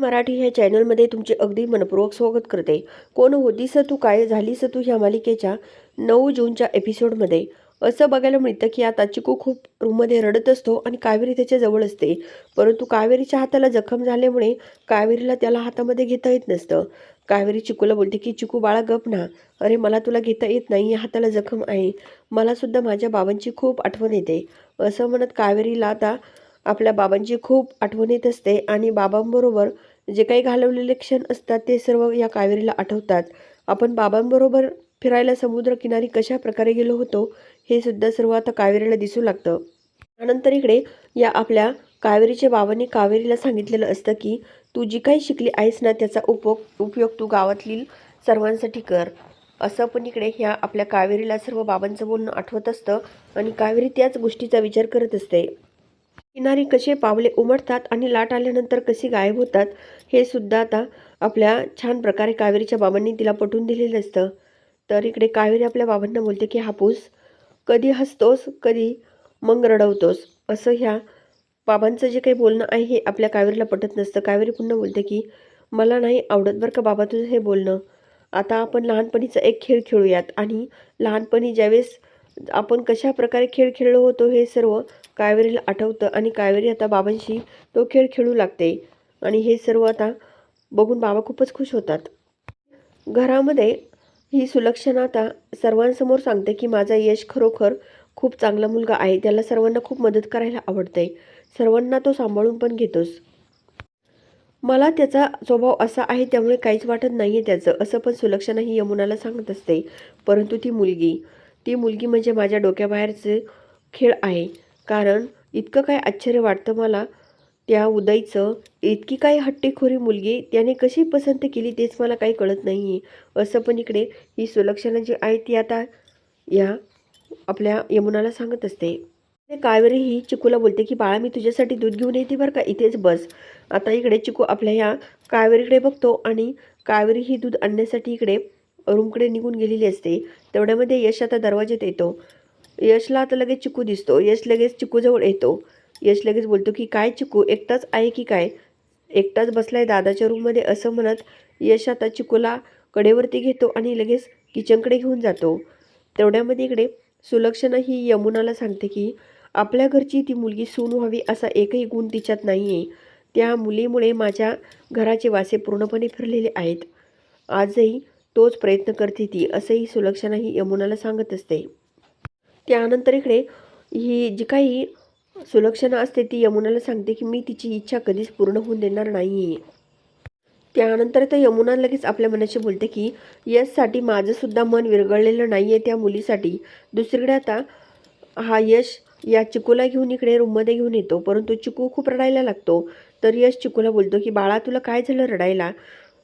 मराठी ह्या चॅनलमध्ये तुमचे अगदी मनपूर्वक स्वागत करते. कोण होतीस तू काय झालीस तू ह्या मालिकेच्या नऊ जूनच्या एपिसोडमध्ये? असं बघायला मिळतं की आता चिकू खूप रूममध्ये रडत असतो आणि कावेरी त्याच्याजवळ असते. परंतु कावेरीच्या हाताला जखम झाल्यामुळे कावेरीला त्याला हातामध्ये घेता येत नसतं. कावेरी चिकूला बोलते की चिकू बाळा गप ना. अरे मला तुला घेता येत नाही या हाताला जखम आहे. मला सुद्धा माझ्या बाबांची खूप आठवण येते. असं म्हणत कावेरीला आता आपल्या बाबांची खूप आठवण येत असते आणि बाबांबरोबर जे काही घालवलेले क्षण असतात ते सर्व या कावेरीला आठवतात. आपण बाबांबरोबर फिरायला समुद्रकिनारी कशा प्रकारे गेलो होतो हे सुद्धा सर्व आता कावेरीला दिसू लागतं. त्यानंतर इकडे या आपल्या कावेरीच्या बाबांनी कावेरीला सांगितलेलं असतं की तू जी काही शिकली आहेस ना त्याचा उपयोग उपयोग तू गावातील सर्वांसाठी कर. असं पण इकडे ह्या आपल्या कावेरीला सर्व बाबांचं बोलणं आठवत असतं आणि कावेरी त्याच गोष्टीचा विचार करत असते. किनारी कसे पावले उमटतात आणि लाट आल्यानंतर कशी गायब होतात हे सुद्धा आता आपल्या छान प्रकारे कावेरीच्या बाबांनी तिला पटवून दिलेलं असतं. तर इकडे कावेरी आपल्या बाबांना बोलते की हापूस कधी हसतोस कधी मग रडवतोस? असं ह्या बाबांचं जे काही बोलणं आहे हे आपल्या कावेरीला पटत नसतं. कावेरी पुन्हा बोलते की मला नाही आवडत बरं का बाबा तुझं हे बोलणं. आता आपण लहानपणीचा एक खेळ खेळूयात आणि लहानपणी ज्यावेळेस आपण कशा प्रकारे खेळ खेळलो होतो हे सर्व कावेरीला आठवतं आणि कावेरी आता बाबांशी तो खेळ खेळू लागते. आणि हे सर्व आता बघून बाबा खूपच खुश होतात. घरामध्ये ही सुलक्षणा आता सर्वांसमोर सांगते की माझा यश खरोखर खूप चांगला मुलगा आहे. त्याला सर्वांना खूप मदत करायला आवडते. सर्वांना तो सांभाळून पण घेतोस. मला त्याचा स्वभाव असा आहे त्यामुळे काहीच वाटत नाही आहे त्याचं. असं पण सुलक्षणा ही यमुनाला सांगत असते. परंतु ती मुलगी ती मुलगी म्हणजे माझ्या डोक्याबाहेरचे खेळ आहे. कारण इतकं काय आश्चर्य वाटतं मला त्या उदयचं. इतकी काय हट्टेखोरी मुलगी त्याने कशी पसंत केली तेच मला काही कळत नाही आहे असं पण इकडे ही सुलक्षणा जी आहे ती आता या आपल्या यमुनाला सांगत असते. कावेरी ही चिकूला बोलते की बाळा मी तुझ्यासाठी दूध घेऊन येते बरं का? इथेच बस. आता इकडे चिकू आपल्या ह्या कावेरीकडे बघतो आणि कावेरी ही दूध आणण्यासाठी इकडे रूमकडे निघून गेलेली असते. तेवढ्यामध्ये यश आता दरवाज्यात येतो. यशला आता लगेच चिकू दिसतो. यश लगेच चिकूजवळ येतो. यश लगेच बोलतो की काय चिकू? एकटाच आहे की काय? एकटाच बसलाय दादाच्या रूममध्ये असं म्हणत यश आता चिकूला कडेवरती घेतो आणि लगेच किचनकडे घेऊन जातो. तेवढ्यामध्ये इकडे सुलक्षणा ही यमुनाला सांगते की आपल्या घरची ती मुलगी सून व्हावी असा एकही गुण तिच्यात नाही आहे त्या मुलीमुळे माझ्या घराचे वासे पूर्णपणे फिरलेले आहेत. आजही तोच प्रयत्न करते ती असंही सुलक्षणा ही यमुनाला सांगत असते. त्यानंतर इकडे ही जी काही सुलक्षणा असते ती यमुनाला सांगते की मी तिची इच्छा कधीच पूर्ण होऊन देणार नाही आहे त्यानंतर तर यमुना लगेच आपल्या मनाशी बोलते की यशसाठी माझंसुद्धा मन विरघळलेलं नाही आहे त्या मुलीसाठी. दुसरीकडे आता हा यश या चिकूला घेऊन इकडे रूममध्ये घेऊन येतो. परंतु चिकू खूप रडायला लागतो. तर यश चिकूला बोलतो की बाळा तुला काय झालं रडायला?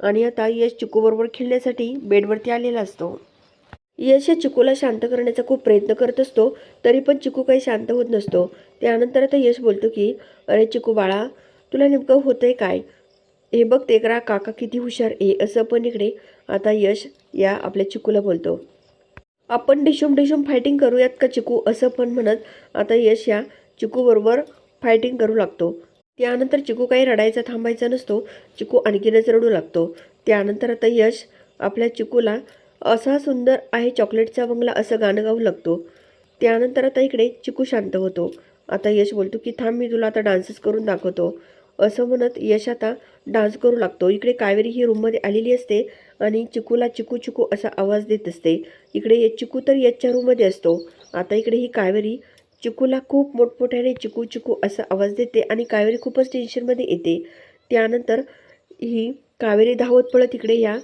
आणि आता यश चिकूबरोबर खेळण्यासाठी बेडवरती आलेला असतो. यश या चिकूला शांत करण्याचा खूप प्रयत्न करत असतो तरी पण चिकू काही शांत होत नसतो. त्यानंतर आता यश बोलतो की अरे चिकू बाळा तुला नेमकं होतंय काय? हे बघ ते करा काका किती हुशार आहे असं पण इकडे आता यश या आपल्या चिकूला बोलतो. आपण डिशूम डिशूम फायटिंग करूयात का चिकू? असं पण म्हणत आता यश या चिकूबरोबर फायटिंग करू लागतो. त्यानंतर चिकू काही रडायचा थांबायचा नसतो. चिकू आणखीनच रडू लागतो. त्यानंतर आता यश आपल्या चिकूला असा सुंदर आहे चॉकलेटचा बंगला असं गाणं गाऊ लागतो. त्यानंतर आता इकडे चिकू शांत होतो. आता यश बोलतो की थांब मी तुला आता डान्सेस करून दाखवतो. असं म्हणत यश आता डान्स करू लागतो. इकडे कावेरी ही रूममध्ये आलेली असते आणि चिकूला चिकू चिकू असा आवाज देत असते. इकडे ये चिकू तर यशच्या रूममध्ये असतो. आता इकडे ही कावेरी चिकूला खूप मोठमोठ्याने चिकू चिकू असा आवाज देते आणि कावेरी खूपच टेन्शनमध्ये येते. त्यानंतर ही कावेरी धावत पळत इकडे या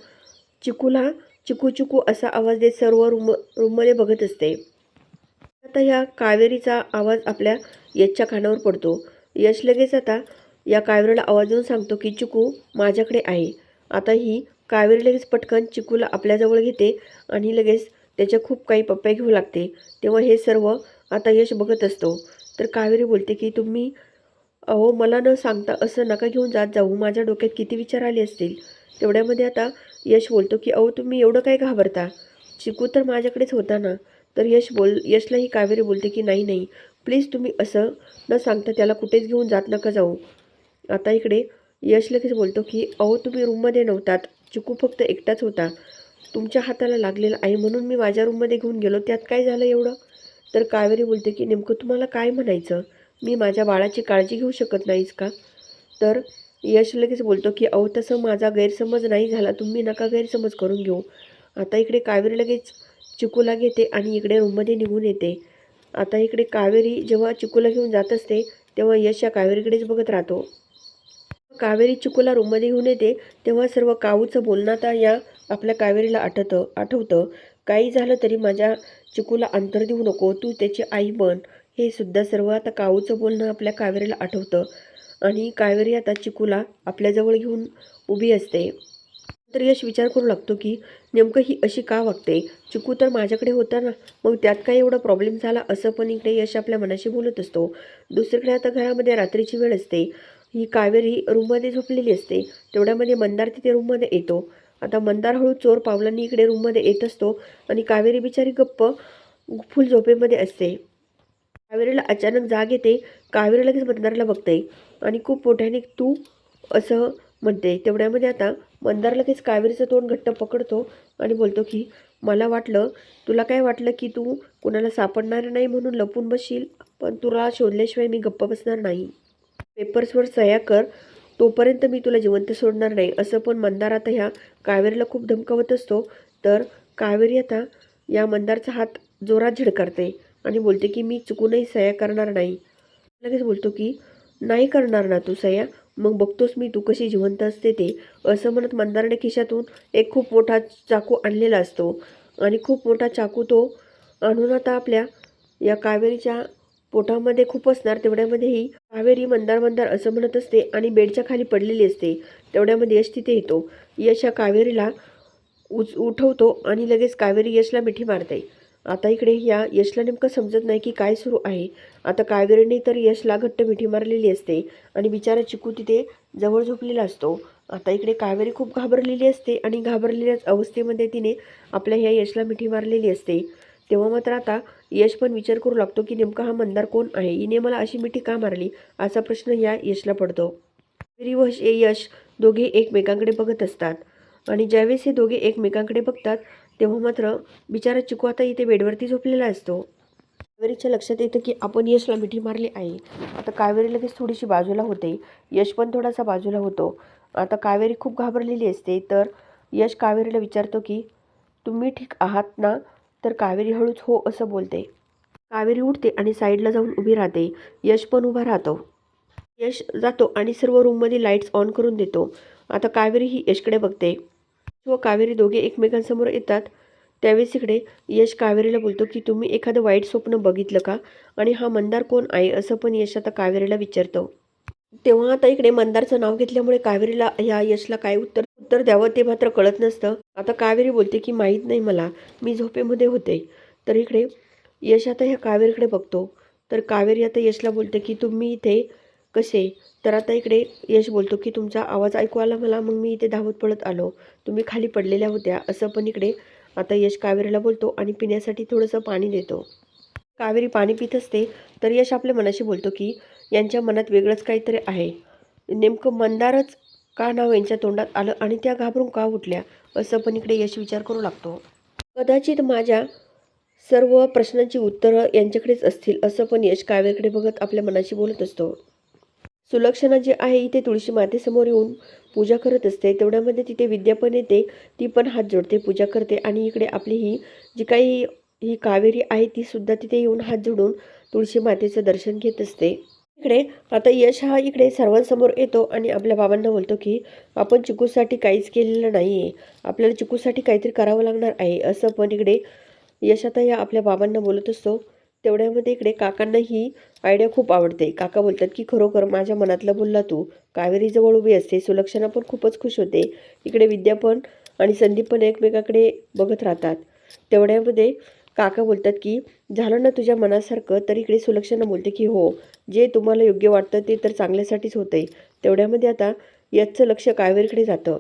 चिकूला चिकू चिकू असा आवाज देत सर्व रूम रूममध्ये बघत असते. आता ह्या कावेरीचा आवाज आपल्या यशच्या कानावर पडतो. यश लगेच आता या कावेरीला आवाज देऊन सांगतो की चिकू माझ्याकडे आहे. आता ही कावेरी लगेच पटकन चिकूला आपल्याजवळ घेते आणि लगेच त्याच्या खूप काही पप्प्या घेऊ लागते. तेव्हा हे सर्व आता यश बघत असतो. तर कावेरी बोलते की तुम्ही अहो मला न सांगता असं नका घेऊन जात जाऊ. माझ्या डोक्यात किती विचार आले असतील? तेवढ्यामध्ये आता यश बोलतो की अहो तुम्ही एवढं काय घाबरता? चिकू तर माझ्याकडेच होता ना. तर यश बोल यशलाही कावेरी बोलते की नाही नाही. प्लीज तुम्ही असं न सांगता त्याला कुठेच घेऊन जात नका जाऊ. आता इकडे यश लगेच बोलतो की अहो तुम्ही रूममध्ये नव्हतात. चिकू फक्त एकटाच होता. तुमच्या हाताला लागलेला आहे म्हणून मी माझ्या रूममध्ये घेऊन गेलो. त्यात काय झालं एवढं? तर कावेरी बोलते की नेमकं तुम्हाला काय म्हणायचं? मी माझ्या बाळाची काळजी घेऊ शकत नाहीस का? तर यश लगेच बोलतो की अहो तसं माझा गैरसमज नाही झाला. तुम्ही नका गैरसमज करून घेऊ. आता इकडे कावेरी लगेच चिकूला घेते आणि इकडे रूममध्ये निघून येते. आता इकडे कावेरी जेव्हा चिकूला घेऊन जात असते तेव्हा यश या कावेरीकडेच बघत राहतो. कावेरी चिकूला रूममध्ये घेऊन येते तेव्हा सर्व काऊचं बोलणं आता या आपल्या कावेरीला आठवतं आठवतं. काही झालं तरी माझ्या चिकूला अंतर देऊ नको. तू त्याची आई बन. हे सुद्धा सर्व आता काऊचं बोलणं आपल्या कावेरीला आठवतं. आणि कावेरी आता चिकूला आपल्याजवळ घेऊन उभी असते. तर यश विचार करू लागतो की नेमकं ही अशी का वागते? चिकू तर माझ्याकडे होता ना मग त्यात काय एवढा प्रॉब्लेम झाला असं पण इकडे यश आपल्या मनाशी बोलत असतो. दुसरीकडे आता घरामध्ये रात्रीची वेळ असते. ही कावेरी रूममध्ये झोपलेली असते. तेवढ्यामध्ये मंदार तिथे रूममध्ये येतो. आता मंदार हळू चोर पावलांनी इकडे रूममध्ये येत असतो आणि कावेरी बिचारी गप्प फुल झोपेमध्ये असते. कावेरीला अचानक जाग येते. कावेरी लगेच मंदारला बघते. आणि खूप मोठ्याने तू असं म्हणते. तेवढ्यामध्ये आता मंदार लगेच कावेरीचं तोंड घट्ट पकडतो आणि बोलतो की मला वाटलं तुला काय वाटलं की तू कुणाला सापडणार नाही म्हणून लपून बसशील? पण तुला शोधल्याशिवाय मी गप्प बसणार नाही. पेपर्सवर सह्या कर. तोपर्यंत मी तुला जिवंत सोडणार नाही. असं पण मंदार आता ह्या कावेरीला खूप धमकावत असतो. तर कावेरी आता या मंदारचा हात जोरात झिडकारते आणि बोलते की मी चुकूनही सह्या करणार नाही. लगेच बोलतो की नाही करणार ना तू सह्या मग बघतोस मी तू कशी जिवंत असते ते. असं म्हणत मंदारने खिशातून एक खूप मोठा चाकू आणलेला असतो. आणि खूप मोठा चाकू तो आणून आता आपल्या या कावेरीच्या पोटामध्ये खूप असणार. तेवढ्यामध्येही कावेरी मंदार मंदार असं म्हणत असते आणि बेडच्या खाली पडलेली असते. तेवढ्यामध्ये यश तिथे येतो. यश या कावेरीला उच उठवतो आणि लगेच कावेरी यशला मिठी मारते. आता इकडे या यशला नेमकं समजत नाही की काय सुरू आहे. आता कावेरीने तर यशला घट्ट मिठी मारलेली असते आणि बिचारा चिकू तिथे जवळ झोपलेला असतो. आता इकडे कावेरी खूप घाबरलेली असते आणि घाबरलेल्याच अवस्थेमध्ये तिने आपल्या ह्या यशला मिठी मारलेली असते. तेव्हा मात्र आता यश पण विचार करू लागतो की नेमका हा मंदार कोण आहे? हिने मला अशी मिठी का मारली? असा प्रश्न या यशला पडतो. कावेरी व यश दोघे एकमेकांकडे बघत असतात आणि ज्यावेळेस हे दोघे एकमेकांकडे बघतात तेव्हा मात्र बिचारा चिकू आता इथे बेडवरती झोपलेला असतो. कावेरीच्या लक्षात येतं की आपण यशला मिठी मारली आहे आता कावेरी लगेच थोडीशी बाजूला होते. यश पण थोडासा बाजूला होतो. आता कावेरी खूप घाबरलेली असते. तर यश कावेरीला विचारतो की तुम्ही ठीक आहात ना? तर कावेरी हळूच हो असं बोलते. कावेरी उठते आणि साईडला जाऊन उभी राहते. यश पण उभा राहतो. यश जातो आणि सर्व रूममध्ये लाईट्स ऑन करून देतो. आता कावेरी ही यशकडे बघते. व कावेरी दोघे एकमेकांसमोर येतात. त्यावेळेस इकडे यश कावेरीला बोलतो की तुम्ही एखादं वाईट स्वप्न बघितलं का? आणि हा मंदार कोण आहे असं पण यश आता कावेरीला विचारतो. तेव्हा आता इकडे मंदारचं नाव घेतल्यामुळे कावेरीला ह्या यशला काय उत्तर उत्तर द्यावं ते मात्र कळत नसतं. आता कावेरी बोलते की माहीत नाही मला. मी झोपेमध्ये होते. तर इकडे यश आता ह्या कावेरीकडे बघतो. तर कावेरी आता यशला बोलते की तुम्ही इथे कसे? तर आता इकडे यश बोलतो की तुमचा आवाज ऐकू आला मला मग मी इथे धावत पळत आलो. तुम्ही खाली पडलेल्या होत्या असं पण इकडे आता यश कावेरीला बोलतो आणि पिण्यासाठी थोडंसं पाणी देतो. कावेरी पाणी पित असते तर यश आपल्या मनाशी बोलतो की यांच्या मनात वेगळंच काहीतरी आहे. नेमकं मंदारच का नाव यांच्या तोंडात आलं आणि त्या घाबरून का उठल्या असं पण इकडे यश विचार करू लागतो. कदाचित माझ्या सर्व प्रश्नांची उत्तरं यांच्याकडेच असतील असं पण यश कावेरीकडे बघत आपल्या मनाशी बोलत असतो. सुलक्षणा जी आहे इथे तुळशी मातेसमोर येऊन पूजा करत असते. तेवढ्यामध्ये तिथे विद्या पण येते. ती पण हात जोडते पूजा करते. आणि इकडे आपली ही जी काही ही कावेरी आहे ती सुद्धा तिथे येऊन हात जोडून तुळशी मातेचं दर्शन घेत असते. इकडे आता यश हा इकडे सर्वांसमोर येतो आणि आपल्या बाबांना बोलतो की आपण चिकूसाठी काहीच केलेलं नाही आहे आपल्याला चिकूसाठी काहीतरी करावं लागणार आहे. असं पण इकडे यश आता या आपल्या बाबांना बोलत असतो. तेवढ्यामध्ये इकडे काकांना ही आयडिया खूप आवडते. काका बोलतात की खरोखर माझ्या मनातलं बोलला तू. कावेरीजवळ उभी असते. सुलक्षणा पण खूपच खुश होते. इकडे विद्या पण आणि संदीप पण एकमेकाकडे बघत राहतात. तेवढ्यामध्ये काका बोलतात की झालं ना तुझ्या मनासारखं तर इकडे सुलक्षणा बोलते की हो जे तुम्हाला योग्य वाटतं ते तर चांगल्यासाठीच होतंय. तेवढ्यामध्ये आता याचं लक्ष कावेरीकडे जातं.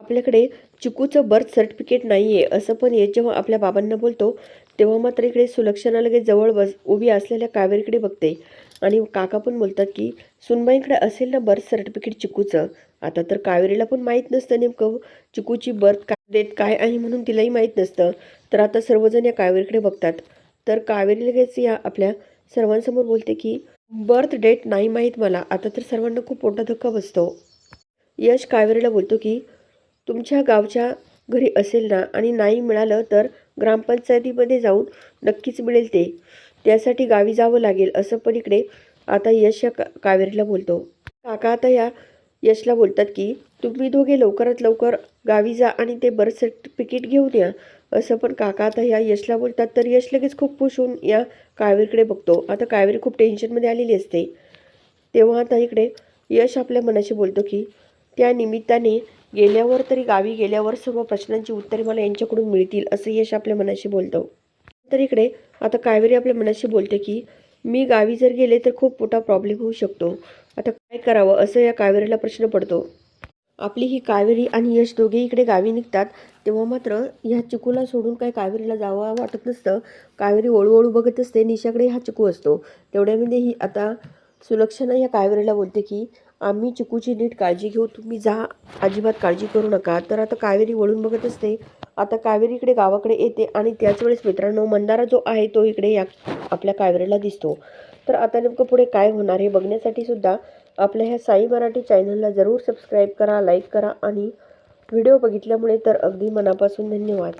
आपल्याकडे चिकूचं बर्थ सर्टिफिकेट नाही आहे असं पण येत जेव्हा आपल्या बाबांना बोलतो तेव्हा मात्र इकडे सुलक्षणा लगेच जवळ बस उभी असलेल्या कावेरीकडे बघते. आणि काका पण बोलतात की सुनबाईंकडे असेल ना बर्थ सर्टिफिकेट चिकूचं? आता तर कावेरीला पण माहीत नसतं नेमकं चिकूची बर्थ काय डेट काय आहे म्हणून तिलाही माहीत नसतं. तर आता सर्वजण या कावेरीकडे बघतात. तर कावेरी लगेच या आपल्या सर्वांसमोर बोलते की बर्थ डेट नाही माहीत मला आता तर सर्वांना खूप मोठा धक्का बसतो. यश कावेरीला बोलतो की तुमच्या गावच्या घरी असेल ना आणि नाही मिळालं तर ग्रामपंचायतीमध्ये जाऊन नक्कीच मिळेल ते. त्यासाठी गावी जावं लागेल असं पण इकडे आता यश या का कावेरीला बोलतो. काका आता या यशला बोलतात की तुम्ही दोघे लवकरात लवकर गावी जा आणि ते बर्थ सर्टिफिकेट घेऊन या. असं पण काका आता या यशला बोलतात तर यश लगेच खूप खुश होऊन या कावेरीकडे बघतो. आता कावेरी खूप टेन्शनमध्ये आलेली असते. तेव्हा आता इकडे यश आपल्या मनाशी बोलतो की त्या निमित्ताने गेल्यावर तरी गावी गेल्यावर सर्व प्रश्नांची उत्तरे मला यांच्याकडून मिळतील असं यश आपल्या मनाशी बोलतो. तर इकडे आता कावेरी आपल्या मनाशी बोलते की मी गावी जर गेले तर खूप मोठा प्रॉब्लेम होऊ शकतो. आता काय करावं असं या कावेरीला प्रश्न पडतो. आपली ही कावेरी आणि यश दोघे इकडे गावी निघतात तेव्हा मात्र ह्या चिकूला सोडून काय कावेरीला जावं वाटत नसतं. कावेरी हळूहळू बघत असते निशाकडे हा चिकू असतो. तेवढ्यामध्ये ही आता सुलक्षणा या कावेरीला बोलते की आम्ही चिकूची नीट काळजी घेऊ. तुम्ही जा. अजिबात काळजी करू नका. तर आता कावेरी वळून बघत असते. आता कावेरी इकडे गावाकडे येते आणि त्याच वेळेस मित्रांनो मंदारा जो आहे तो इकडे या आपल्या कावेरीला दिसतो. तर आता नेमकं पुढे काय होणार हे बघण्यासाठी सुद्धा आपल्या ह्या साई मराठी चॅनलला जरूर सबस्क्राईब करा लाईक करा आणि व्हिडिओ बघितल्यामुळे तर अगदी मनापासून धन्यवाद.